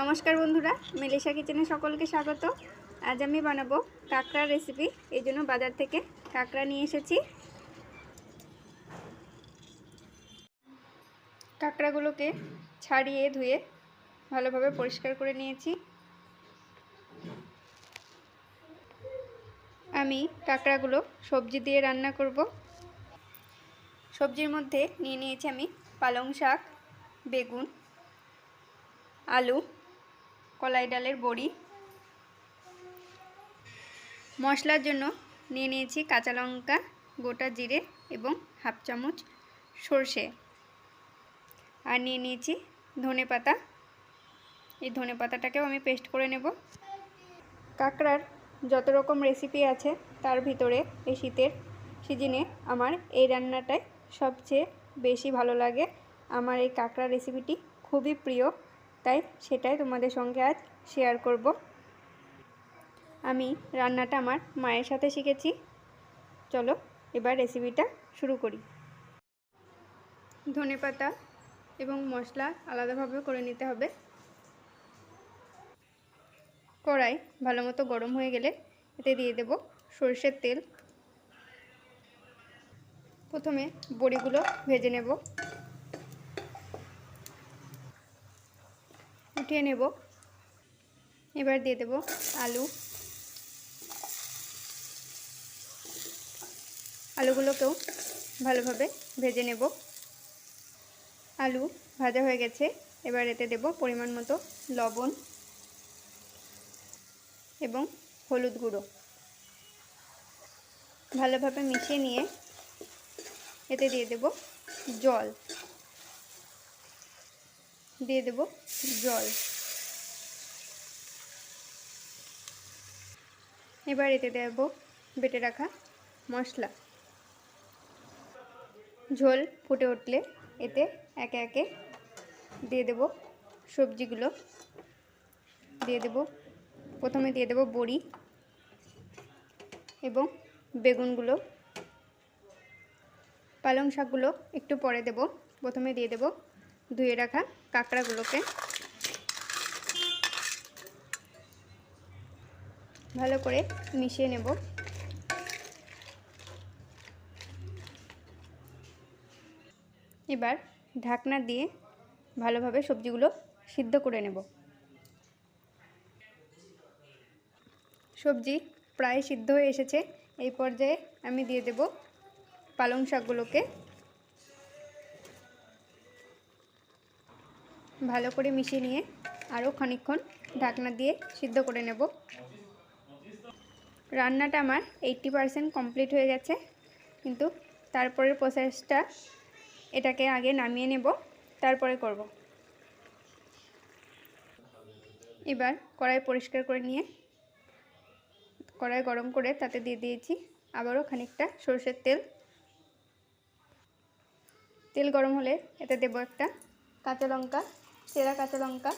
নমস্কার বন্ধুরা, মেলেশা কিচেনে সকলকে স্বাগত। আজ আমি বানাবো কাঁকড়ার রেসিপি এই জন্য বাজার থেকে কাঁকড়া নিয়ে এসেছি। কাঁকড়াগুলোকে ছাড়িয়ে ধুয়ে ভালোভাবে পরিষ্কার করে নিয়েছি। আমি কাঁকড়াগুলো সবজি দিয়ে রান্না করব। সবজির মধ্যে নিয়ে নিয়েছি আমি পালং শাক, বেগুন, আলু কলাই ডালের বড়ি। মশলার জন্য নিয়ে নিয়েছি কাঁচা লঙ্কা, গোটা জিরে এবং হাফ চামচ সর্ষে। আর নিয়ে নিয়েছি ধনে পাতা। এই ধনে পাতাটাকেও আমি পেস্ট করে নেব। কাঁকড়ার যত রকম রেসিপি আছে, তার ভিতরে এই শীতের সিজনে আমার এই রান্নাটাই সবচেয়ে বেশি ভালো লাগে। আমার এই কাঁকড়া রেসিপিটি খুবই প্রিয়। তাই সেটাই তোমাদের সঙ্গে আজ শেয়ার করব। আমি রান্নাটা আমার মায়ের সাথে শিখেছি। চলো এবার রেসিপিটা শুরু করি। ধনে পাতা এবং মশলা আলাদাভাবে করে নিতে হবে। কড়াই ভালো মতো গরম হয়ে গেলে এতে দিয়ে দেব সরষের তেল। প্রথমে বড়িগুলো ভেজে নেব। উঠিয়ে নেব। এবার দিয়ে দেব আলু। আলুগুলোকেও ভালোভাবে ভেজে নেব। আলু ভাজা হয়ে গেছে। এবার এতে দেব পরিমাণ মতো লবণ এবং হলুদ গুঁড়ো। ভালোভাবে মিশিয়ে নিয়ে এতে দিয়ে দেব জল। দিয়ে দেব জল। এবার এতে দেব, বেটে রাখা মশলা। ঝোল ফুটে উঠলে এতে একে একে দিয়ে দেব সবজিগুলো। দিয়ে দেব, প্রথমে দিয়ে দেব বড়ি এবং বেগুনগুলো। পালং শাকগুলো একটু পরে দেব, প্রথমে দিয়ে দেব ধুয়ে রাখা কাঁকড়াগুলোকে। ভালো করে মিশিয়ে নেব। এবার ঢাকনা দিয়ে ভালোভাবে সবজিগুলো সিদ্ধ করে নেব। সবজি প্রায় সিদ্ধ হয়ে এসেছে। এই পর্যায়ে আমি দিয়ে দেব পালং শাকগুলোকে। ভালো করে মিশিয়ে নিয়ে আরও খানিকক্ষণ ঢাকনা দিয়ে সিদ্ধ করে নেব। রান্নাটা আমার এইটটি পারসেন্ট কমপ্লিট হয়ে গেছে, কিন্তু তারপরের প্রসেসটা এটাকে আগে নামিয়ে নেব, তারপরে করব। এবার কড়াই পরিষ্কার করে নিয়ে কড়াই গরম করে তাতে দিয়ে দিয়েছি আবারও খানিকটা সরষের তেল। তেল গরম হলে এতে দেবো একটা কাঁচা লঙ্কা চেরা কাঁচা লঙ্কা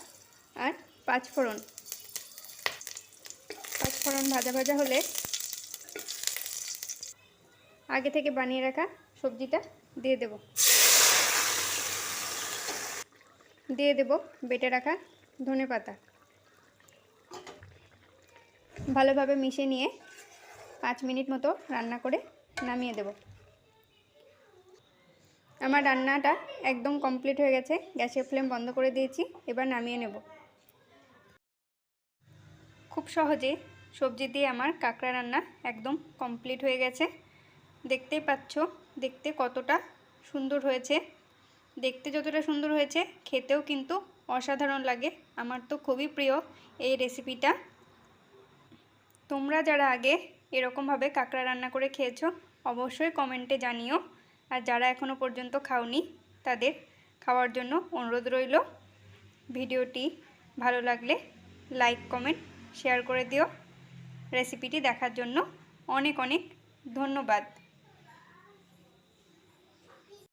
আর পাঁচ ফোড়ন। পাঁচ ফোড়ন ভাজা ভাজা হলে আগে থেকে বানিয়ে রাখা সবজিটা দিয়ে দেব। দিয়ে দেব বেটে রাখা ধনে পাতা। ভালোভাবে মিশে নিয়ে পাঁচ মিনিট মতো রান্না করে নামিয়ে দেব। আমার রান্নাটা একদম কমপ্লিট হয়ে গেছে। গ্যাসের ফ্লেম বন্ধ করে দিয়েছি, এবার নামিয়ে নেব। খুব সহজে সবজি দিয়ে আমার কাঁকড়া রান্না একদম কমপ্লিট হয়ে গেছে। দেখতেই পাচ্ছ, দেখতে কতটা সুন্দর হয়েছে। দেখতে যতটা সুন্দর হয়েছে, খেতেও কিন্তু অসাধারণ লাগে। আমার তো খুবই প্রিয় এই রেসিপিটা তোমরা যারা আগে এরকমভাবে কাঁকড়া রান্না করে খেয়েছো, অবশ্যই কমেন্টে জানিও। আর যারা এখনও পর্যন্ত খাওনি, তাদের খাওয়ার জন্য অনুরোধ রইল। ভিডিওটি ভালো লাগলে লাইক, কমেন্ট, শেয়ার করে দিও। রেসিপিটি দেখার জন্য অনেক অনেক ধন্যবাদ।